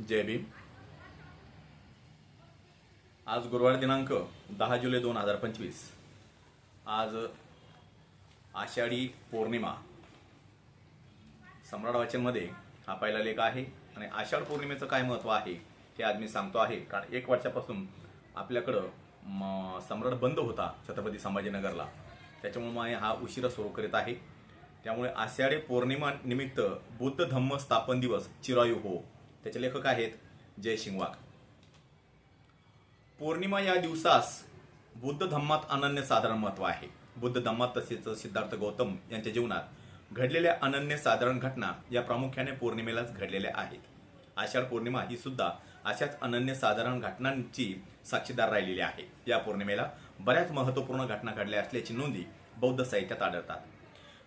जय भीम. आज गुरुवार दिनांक दहा जुलै दोन हजार पंचवीस. आज आषाढी पौर्णिमा. सम्राट वाचनमध्ये हा पहिला लेख आहे आणि आषाढ पौर्णिमेचं काय महत्त्व आहे हे आज मी सांगतो आहे. कारण एक वर्षापासून आपल्याकडं म, सम्राट बंद होता छत्रपती संभाजीनगरला. त्याच्यामुळे मी हा उशिरा सुरू करीत आहे. त्यामुळे आषाढी पौर्णिमा निमित्त बुद्ध धम्म स्थापन दिवस चिरायू हो. त्याचे लेखक आहेत जय शिंगवाग पौर्णिमा या दिवसास बुद्ध धम्मात अनन्यसाधारण महत्त्व आहे. बुद्ध धम्मात तसेच सिद्धार्थ गौतम यांच्या जीवनात घडलेल्या अनन्य साधारण घटना या प्रामुख्याने पौर्णिमेलाच घडलेल्या आहेत. आषाढ पौर्णिमा ही सुद्धा अशाच अनन्य साधारण घटनांची साक्षीदार राहिलेली आहे. या पौर्णिमेला बऱ्याच महत्त्वपूर्ण घटना घडल्या असल्याची नोंदी बौद्ध साहित्यात आढळतात.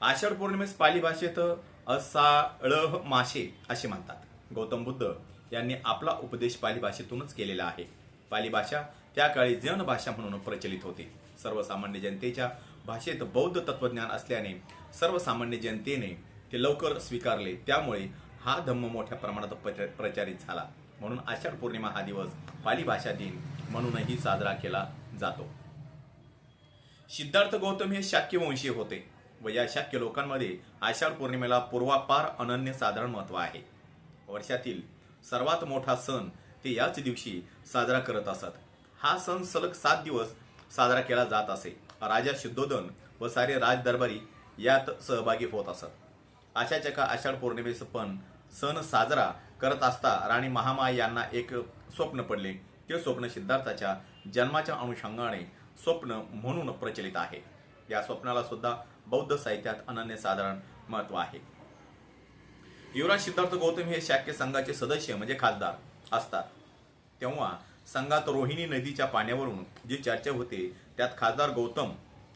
आषाढ पौर्णिमेस पाली भाषेत असाळ माशे असे म्हणतात. गौतम बुद्ध यांनी आपला उपदेश पाली भाषेतूनच केलेला आहे. पाली भाषा त्या काळी जन भाषा म्हणून प्रचलित होती. सर्वसामान्य जनतेच्या भाषेत बौद्ध तत्वज्ञान असल्याने सर्वसामान्य जनतेने ते लवकर स्वीकारले. त्यामुळे हा धम्म मोठ्या प्रमाणात प्रच- प्रचारित झाला. म्हणून आषाढ पौर्णिमा हा दिवस पाली भाषा दिन म्हणूनही साजरा केला जातो. सिद्धार्थ गौतम हे शाक्यवंशी होते व या शाक्य लोकांमध्ये आषाढ पौर्णिमेला पूर्वापार अनन्य साधारण महत्त्व आहे. वर्षातील सर्वात मोठा सण ते याच दिवशी साजरा करत असत. हा सण सलग सात दिवस साजरा केला जात असे. राजा शुद्धोदन व सारे राज दरबारी यात सहभागी होत असत. अशाच एका आषाढ पौर्णिमेचं पण सण साजरा करत असता राणी महामाय यांना एक स्वप्न पडले. ते स्वप्न सिद्धार्थाच्या जन्माच्या अनुषंगाने स्वप्न म्हणून प्रचलित आहे. या स्वप्नाला सुद्धा बौद्ध साहित्यात अनन्यसाधारण महत्त्व आहे. युवराज सिद्धार्थ गौतम हे शाक्य संघाचे सदस्य म्हणजे खासदार असतात. तेव्हा संघात रोहिणी नदीच्या पाण्यावरून जी चर्चा होते त्यात खासदार गौतम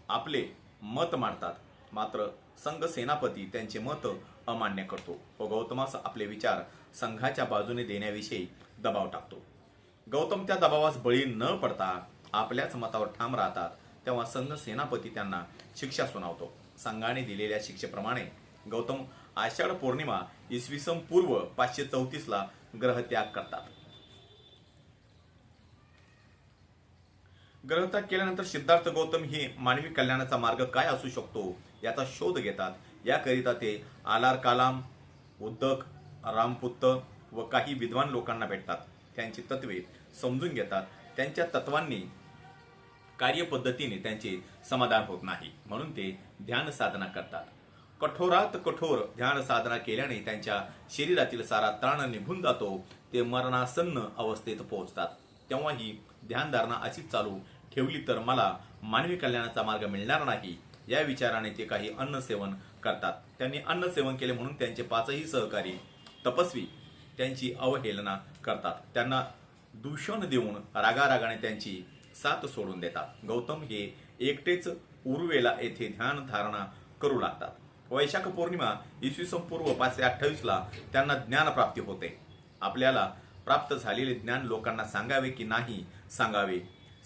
आपले मत मांडतात. मात्र संघ सेनापती त्यांचे मत अमान्य करतो व गौतमास आपले विचार संघाच्या बाजूने देण्याविषयी दबाव टाकतो. गौतम त्या दबावास बळी न पडता आपल्याच मतावर ठाम राहतात तेव्हा संघ सेनापती त्यांना शिक्षा सुनावतो. संघाने दिलेल्या शिक्षेप्रमाणे गौतम आषाढ पौर्णिमा इसवी सन पूर्व पाचशे चौतीस ला ग्रहत्याग करतात. ग्रहत्याग केल्यानंतर सिद्धार्थ गौतम हे मानवी कल्याणाचा मार्ग काय असू शकतो याचा शोध घेतात. याकरिता ते आलार कालाम उद्दक रामपुत्त व काही विद्वान लोकांना भेटतात. त्यांची तत्वे समजून घेतात. त्यांच्या तत्वांनी कार्यपद्धतीने त्यांचे समाधान होत नाही. म्हणून ते ध्यान साधना करतात. कठोरात कठोर ध्यान साधना केल्याने त्यांच्या शरीरातील सारा ताण निघून जातो ते मरणासन्न अवस्थेत पोहोचतात. तेव्हा ही ध्यानधारणा अशीच चालू ठेवली तर मला मानवी कल्याणाचा मार्ग मिळणार नाही या विचाराने ते काही अन्न सेवन करतात. त्यांनी अन्न सेवन केले म्हणून त्यांचे पाचही सहकारी तपस्वी त्यांची अवहेलना करतात. त्यांना दूषण देऊन रागारागाने त्यांची साथ सोडून देतात. गौतम हे एकटेच उर्वेला येथे ध्यान धारणा करू लागतात. वैशाख पौर्णिमा इसवी सन पूर्व पाचशे अठ्ठावीस ला त्यांना ज्ञान प्राप्ती होते. आपल्याला प्राप्त झालेले ज्ञान लोकांना सांगावे की नाही सांगावे.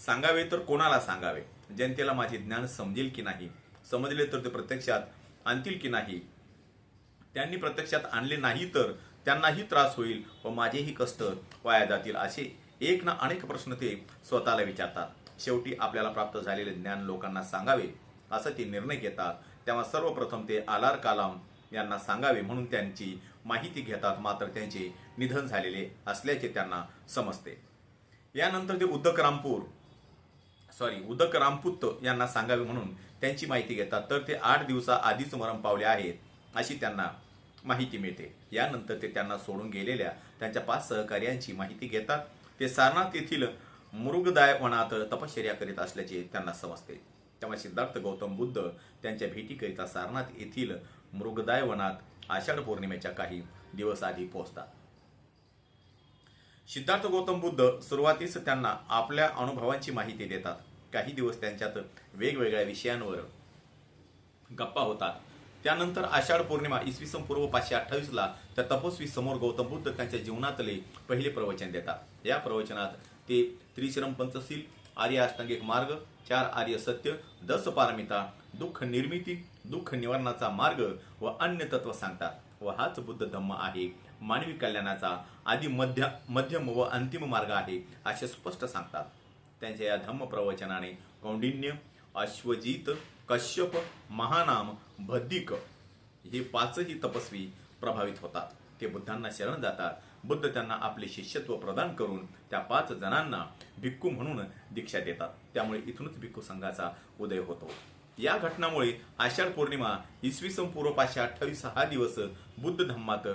सांगावे तर कोणाला सांगावे? जनतेला माझे ज्ञान समजेल की नाही? समजले तर ते प्रत्यक्षात आणतील की नाही? त्यांनी प्रत्यक्षात आणले नाही तर त्यांनाही त्रास होईल व माझेही कष्ट वाया जातील असे एक ना अनेक प्रश्न ते स्वतःला विचारतात. शेवटी आपल्याला प्राप्त झालेले ज्ञान लोकांना सांगावे असं ते निर्णय घेतात. तेव्हा सर्वप्रथम ते आलार कालाम यांना सांगावे म्हणून त्यांची माहिती घेतात मात्र त्यांचे निधन झालेले असल्याचे त्यांना समजते. यानंतर ते उदक रामपूर सॉरी उदक रामपुत्त यांना सांगावे म्हणून त्यांची माहिती घेतात. तर ते आठ दिवसा आधीच मरण पावले आहेत अशी त्यांना माहिती मिळते. यानंतर ते त्यांना सोडून गेलेल्या त्यांच्या पाच सहकार्यांची माहिती घेतात. ते सारनाथ येथील मृगदायवनात तपश्चर्या करीत असल्याचे त्यांना समजते. तेव्हा सिद्धार्थ गौतम बुद्ध त्यांच्या भेटीकरिता सारनाथ येथील मृगदाय वनात आषाढ पौर्णिमेच्या काही दिवस आधी पोहोचतात सिद्धार्थ गौतम बुद्ध सुरुवातीस त्यांना आपल्या अनुभवांची माहिती देतात. काही दिवस त्यांच्यात वेगवेगळ्या विषयांवर गप्पा होतात. त्यानंतर आषाढ पौर्णिमा इसवी सन पूर्व पाचशे अठ्ठावीस ला त्या तपस्वी समोर गौतम बुद्ध त्यांच्या जीवनातले पहिले प्रवचन देतात. या प्रवचनात ते त्रिश्रम पंचशील आर्य अष्टांगिक मार्ग चार आर्य सत्य दस पारमिता दुःख निर्मिती दुःख निवारणाचा मार्ग व अन्य तत्व सांगतात. व हाच बुद्ध धम्म आहे. मानवी कल्याणाचा आधी मध्य मध्यम व अंतिम मार्ग आहे असे स्पष्ट सांगतात. त्यांच्या या धम्म प्रवचनाने कौंडिन्य अश्वजित कश्यप महानाम भद्दिक हे पाचही तपस्वी प्रभावित होतात. ते बुद्धांना शरण जातात. बुद्ध त्यांना आपले शिष्यत्व प्रदान करून त्या पाच जणांना भिक्खू म्हणून दीक्षा देतात. त्यामुळे इथूनच भिक्खू संघाचा उदय होतो. या घटनामुळे आषाढ पौर्णिमा इसवी सन पूर्व पाचशे अठ्ठावीस हा दिवस बुद्ध धम्मात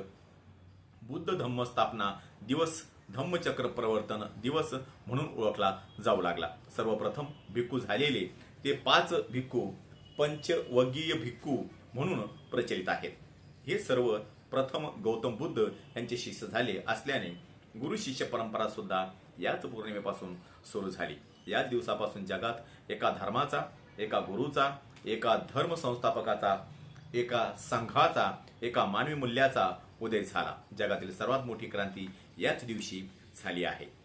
बुद्ध धम्म स्थापना दिवस धम्मचक्र प्रवर्तन दिवस म्हणून ओळखला जाऊ लागला. सर्वप्रथम भिक्खू झालेले ते पाच भिक्खू पंचवगीय भिक्खू म्हणून प्रचलित आहेत. हे सर्व प्रथम गौतम बुद्ध यांचे शिष्य झाले असल्याने गुरु शिष्य परंपरा सुद्धा याच पौर्णिमेपासून सुरू झाली. याच दिवसापासून जगात एका धर्माचा एका गुरुचा एका धर्म संस्थापकाचा एका संघाचा एका मानवी मूल्याचा उदय झाला. जगातील सर्वात मोठी क्रांती याच दिवशी झाली आहे.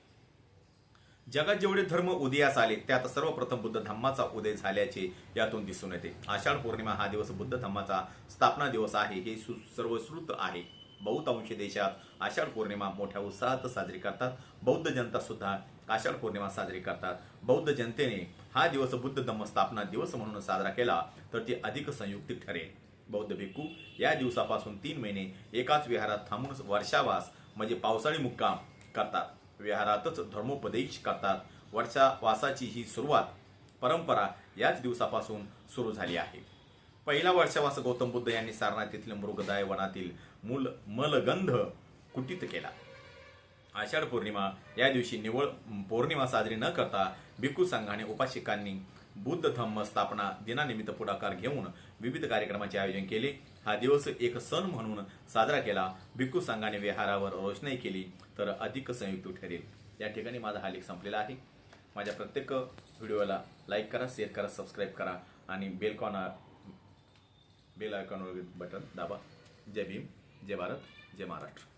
जगात जेवढे धर्म उदयास आले त्यात सर्वप्रथम बुद्ध धम्माचा उदय झाल्याचे यातून दिसून येते. आषाढ पौर्णिमा हा दिवस बुद्ध धम्माचा स्थापना दिवस आहे हे सु- सर्वश्रुत आहे. बहुतांश देशात आषाढ पौर्णिमा मोठ्या उत्साहात साजरी करतात. बौद्ध जनता सुद्धा आषाढ पौर्णिमा साजरी करतात. बौद्ध जनतेने हा दिवस बुद्ध धम्म स्थापना दिवस म्हणून साजरा केला तर ते अधिक संयुक्तिक ठरेल. बौद्ध भिक्खू या दिवसापासून तीन महिने एकाच विहारात थांबून वर्षावास म्हणजे पावसाळी मुक्काम करतात. विहारातच धर्मोपदेश करतात. वर्षावासाची ही सुरुवात परंपरा याच दिवसापासून सुरू झाली आहे. पहिला वर्षावास गौतम बुद्ध यांनी सारनाथ येथील मृगदाय वनातील मूल मलगंध कुटीत केला. आषाढ पौर्णिमा या दिवशी निवळ पौर्णिमा साजरी न करता भिक्खू संघाने उपासिकांनी बुद्ध धम्म स्थापना दिनानिमित्त पुढाकार घेऊन विविध कार्यक्रमाचे आयोजन केले. हा दिवस एक सण म्हणून साजरा केला. भिक्खू संघाने विहारावर रोषणाई केली तर अधिक संयुक्त ठरेल. या ठिकाणी माझा हा लेख संपलेला आहे. माझ्या प्रत्येक व्हिडिओला लाईक करा शेअर करा सबस्क्राईब करा आणि बेल कॉना बेल आयकॉनवर बटन दाबा. जय भीम जय भारत जय महाराष्ट्र.